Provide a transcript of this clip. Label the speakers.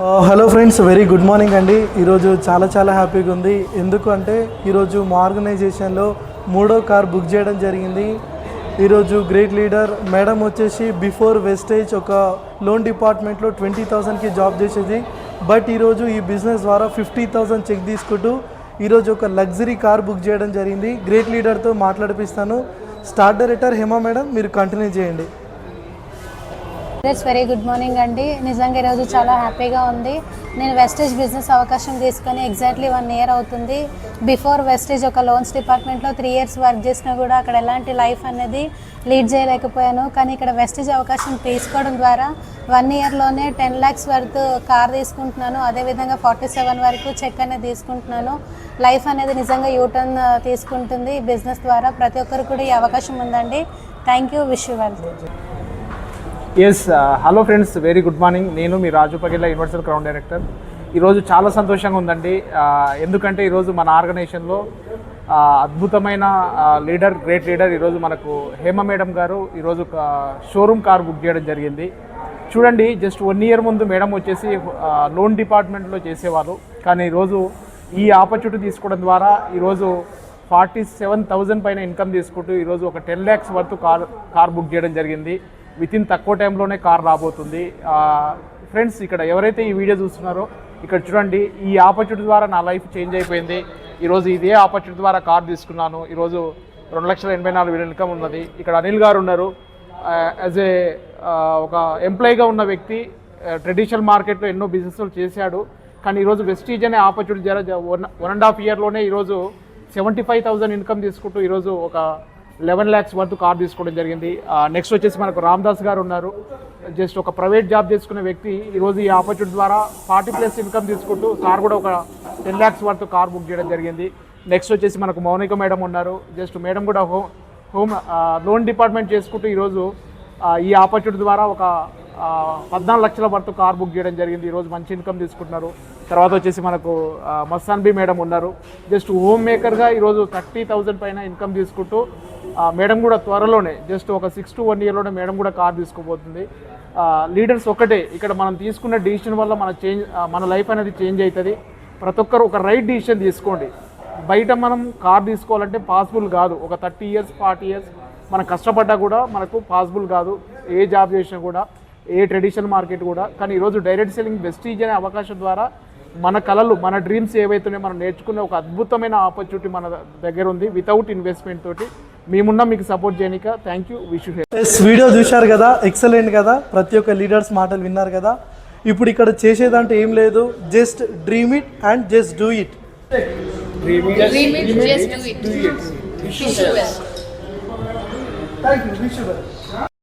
Speaker 1: Hello friends very good morning అండి. ఈరోజు చాలా చాలా హ్యాపీగా ఉంది. ఎందుకు అంటే ఈరోజు మా ఆర్గనైజేషన్లో మూడో కార్ బుక్ చేయడం జరిగింది. ఈరోజు గ్రేట్ లీడర్ మేడం వచ్చేసి బిఫోర్ వెస్టేజ్ ఒక లోన్ డిపార్ట్మెంట్లో ట్వంటీ థౌసండ్కి జాబ్ చేసేది. బట్ ఈరోజు ఈ బిజినెస్ ద్వారా ఫిఫ్టీ థౌసండ్ చెక్ తీసుకుంటూ ఈరోజు ఒక లగ్జరీ కార్ బుక్ చేయడం జరిగింది. గ్రేట్ లీడర్తో మాట్లాడిపిస్తాను. స్టార్ట్ డైరెక్టర్ హేమా మేడం మీరు కంటిన్యూ చేయండి.
Speaker 2: ఇట్స్ వెరీ గుడ్ మార్నింగ్ అండి నిజంగా ఈరోజు చాలా హ్యాపీగా ఉంది. నేను వెస్టేజ్ బిజినెస్ అవకాశం తీసుకొని ఎగ్జాక్ట్లీ వన్ ఇయర్ అవుతుంది. బిఫోర్ వెస్టేజ్ ఒక లోన్స్ డిపార్ట్మెంట్లో త్రీ ఇయర్స్ వర్క్ చేసినా కూడా అక్కడ ఎలాంటి లైఫ్ అనేది లీడ్ చేయలేకపోయాను. కానీ ఇక్కడ వెస్టేజ్ అవకాశం తీసుకోవడం ద్వారా వన్ ఇయర్లోనే టెన్ ల్యాక్స్ వర్త్ కార్ తీసుకుంటున్నాను. అదేవిధంగా ఫార్టీ సెవెన్ వరకు చెక్ అనేది తీసుకుంటున్నాను. లైఫ్ అనేది నిజంగా యూటర్న్ తీసుకుంటుంది. బిజినెస్ ద్వారా ప్రతి ఒక్కరు కూడా ఈ అవకాశం ఉందండి. Thank you wish you well
Speaker 3: yes hello friends very good morning నేను మీ Raju Pagilla Universal Crown director ఈరోజు చాలా సంతోషంగా ఉందండి. ఎందుకంటే ఈరోజు మన ఆర్గనైజేషన్లో అద్భుతమైన లీడర్ గ్రేట్ లీడర్ ఈరోజు మనకు హేమ మేడం గారు ఈరోజు ఒక షోరూమ్ కార్ బుక్ చేయడం జరిగింది. చూడండి జస్ట్ వన్ ఇయర్ ముందు మేడం వచ్చేసి లోన్ డిపార్ట్మెంట్లో చేసేవారు కానీ ఈరోజు ఈ ఆపర్చునిటీ తీసుకోవడం ద్వారా ఈరోజు ఫార్టీ సెవెన్ థౌజండ్ పైన ఇన్కమ్ తీసుకుంటూ ఈరోజు ఒక టెన్ ల్యాక్స్ వరకు కార్ కార్ బుక్ చేయడం జరిగింది. విత్ ఇన్ తక్కువ టైంలోనే కార్ రాబోతుంది. ఫ్రెండ్స్ ఇక్కడ ఎవరైతే ఈ వీడియో చూస్తున్నారో ఇక్కడ చూడండి ఈ ఆపర్చునిటీ ద్వారా నా లైఫ్ చేంజ్ అయిపోయింది. ఈరోజు ఇదే ఆపర్చునిటీ ద్వారా కార్ తీసుకున్నాను. ఈరోజు రెండు లక్షల ఎనభై నాలుగు వేల ఇన్కమ్ ఉన్నది. ఇక్కడ అనిల్ గారు ఉన్నారు. యాజ్ ఏ ఒక ఎంప్లాయీగా ఉన్న వ్యక్తి ట్రెడిషనల్ మార్కెట్లో ఎన్నో బిజినెస్లు చేశాడు. కానీ ఈరోజు వెస్టీజ్ అనే ఆపర్చునిటీ ద్వారా వన్ వన్ అండ్ హాఫ్ ఇయర్లోనే ఈరోజు సెవెంటీ ఫైవ్ థౌసండ్ ఇన్కమ్ తీసుకుంటూ ఈరోజు ఒక లెవెన్ ల్యాక్స్ వరకు కార్ తీసుకోవడం జరిగింది. నెక్స్ట్ వచ్చేసి మనకు రామ్దాస్ గారు ఉన్నారు. జస్ట్ ఒక ప్రైవేట్ జాబ్ చేసుకునే వ్యక్తి. ఈరోజు ఈ ఆపర్చునిటీ ద్వారా ఫార్టీ ప్లస్ ఇన్కమ్ తీసుకుంటూ కార్ కూడా ఒక టెన్ ల్యాక్స్ వరకు కార్ బుక్ చేయడం జరిగింది. నెక్స్ట్ వచ్చేసి మనకు మౌనిక మేడం ఉన్నారు. జస్ట్ మేడం కూడా హోమ్ హోమ్ లోన్ డిపార్ట్మెంట్ చేసుకుంటూ ఈరోజు ఈ ఆపర్చునిటీ ద్వారా ఒక పద్నాలుగు లక్షల వరకు కార్ బుక్ చేయడం జరిగింది. ఈరోజు మంచి ఇన్కమ్ తీసుకుంటున్నారు. తర్వాత వచ్చేసి మనకు ఆ, మస్తాన్ బి మేడం ఉన్నారు. జస్ట్ హోమ్ మేకర్గా ఈరోజు థర్టీ థౌజండ్ పైన ఇన్కమ్ తీసుకుంటూ మేడం కూడా త్వరలోనే జస్ట్ ఒక సిక్స్ టు వన్ ఇయర్లోనే మేడం కూడా కార్ తీసుకోబోతుంది లీడర్స్ ఒకటే ఇక్కడ మనం తీసుకున్న డిసిషన్ వల్ల మన చేంజ్ మన లైఫ్ అనేది చేంజ్ అవుతుంది ప్రతి ఒక్కరు ఒక రైట్ డిసిషన్ తీసుకోండి. బయట మనం కార్ తీసుకోవాలంటే పాసిబుల్ కాదు. ఒక థర్టీ ఇయర్స్ ఫార్టీ ఇయర్స్ మనం కష్టపడ్డా కూడా మనకు పాసిబుల్ కాదు. ఏ జాబ్ చేసినా కూడా ఏ ట్రెడిషనల్ మార్కెట్ కూడా. కానీ ఈరోజు డైరెక్ట్ సెల్లింగ్ బెస్టీజ్ అనే అవకాశం ద్వారా మన కళలు మన డ్రీమ్స్ ఏవైతున్నాయో మనం నేర్చుకునే ఒక అద్భుతమైన ఆపర్చునిటీ మన దగ్గర ఉంది. వితౌట్ ఇన్వెస్ట్మెంట్ తోటి మేమున్నా మీకు సపోర్ట్ చేయనిక థ్యాంక్ యూ విష్ యూ
Speaker 1: ఎస్ వీడియో చూశారు కదా ఎక్సలెంట్ కదా ప్రతి ఒక్క లీడర్స్ మాటలు విన్నారు కదా. ఇప్పుడు ఇక్కడ చేసేదంటే ఏం లేదు just dream it and just do it. Thank you